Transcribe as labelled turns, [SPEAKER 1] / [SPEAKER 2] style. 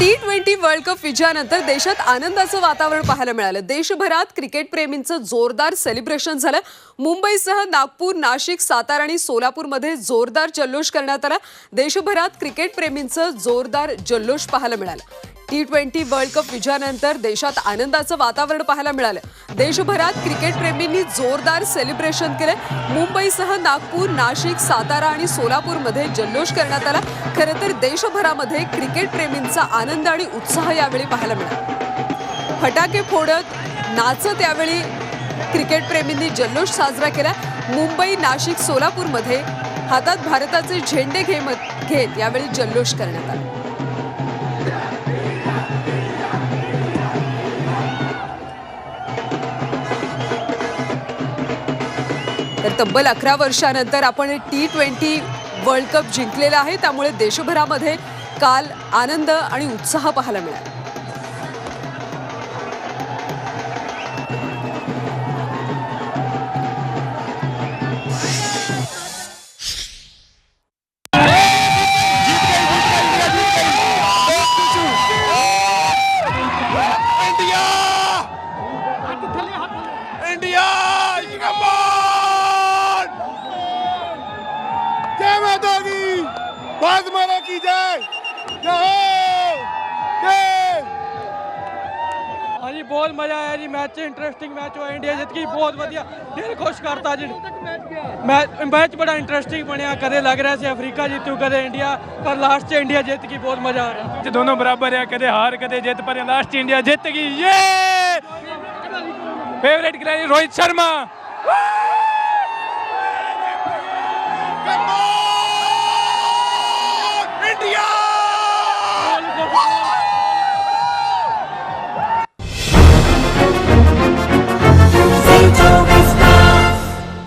[SPEAKER 1] T twenty world cup विजयानंतर देशात आनंदाचं वातावरण पाहायला मिळालं. देशभरात क्रिकेट प्रेमींचं जोरदार सेलिब्रेशन झालं. मुंबईसह नागपूर नाशिक सातारा आणि सोलापूरमध्ये जोरदार जल्लोष करण्यात आला. देशभरात क्रिकेट प्रेमींचं जोरदार जल्लोष पाहायला मिळालं. टी ट्वेंटी वर्ल्ड कप विजयानंतर देशात आनंदाचं वातावरण पाहायला मिळालं. देशभरात क्रिकेट प्रेमींनी जोरदार सेलिब्रेशन केलं. मुंबईसह नागपूर नाशिक सातारा आणि सोलापूरमध्ये जल्लोष करण्यात आला. खरं तर देशभरामध्ये क्रिकेट प्रेमींचा आनंद आणि उत्साह यावेळी पाहायला मिळाला. फटाके फोडत नाचत यावेळी क्रिकेट प्रेमींनी जल्लोष साजरा केला. मुंबई नाशिक सोलापूरमध्ये हातात भारताचे झेंडे घेमत घेत यावेळी जल्लोष करण्यात आला. तर तब्बल अकरा वर्षानंतर आपण टी ट्वेंटी वर्ल्ड कप जिंकलेला आहे. त्यामुळे देशभरामध्ये काल आनंद आणि उत्साह पाहायला मिळाला.
[SPEAKER 2] इंडिया बाज मारा की जाय।
[SPEAKER 3] जी बहुत मजा आया जी मैच इंटरेस्टिंग मैच हुआ इंडिया जित की बहुत वाइया दिल खुश करता जी। मैच मैच बड़ा इंटरेस्टिंग बनया कदे लग रहा है अफ्रीका जीतू कदे इंडिया पर लास्ट च इंडिया जित की बहुत मजा आ रहा।
[SPEAKER 4] है दोनों बराबर है कदे हार कदे जित पर लास्ट इंडिया जित गई ये! फेवरेट खिलाड़ी रोहित शर्मा।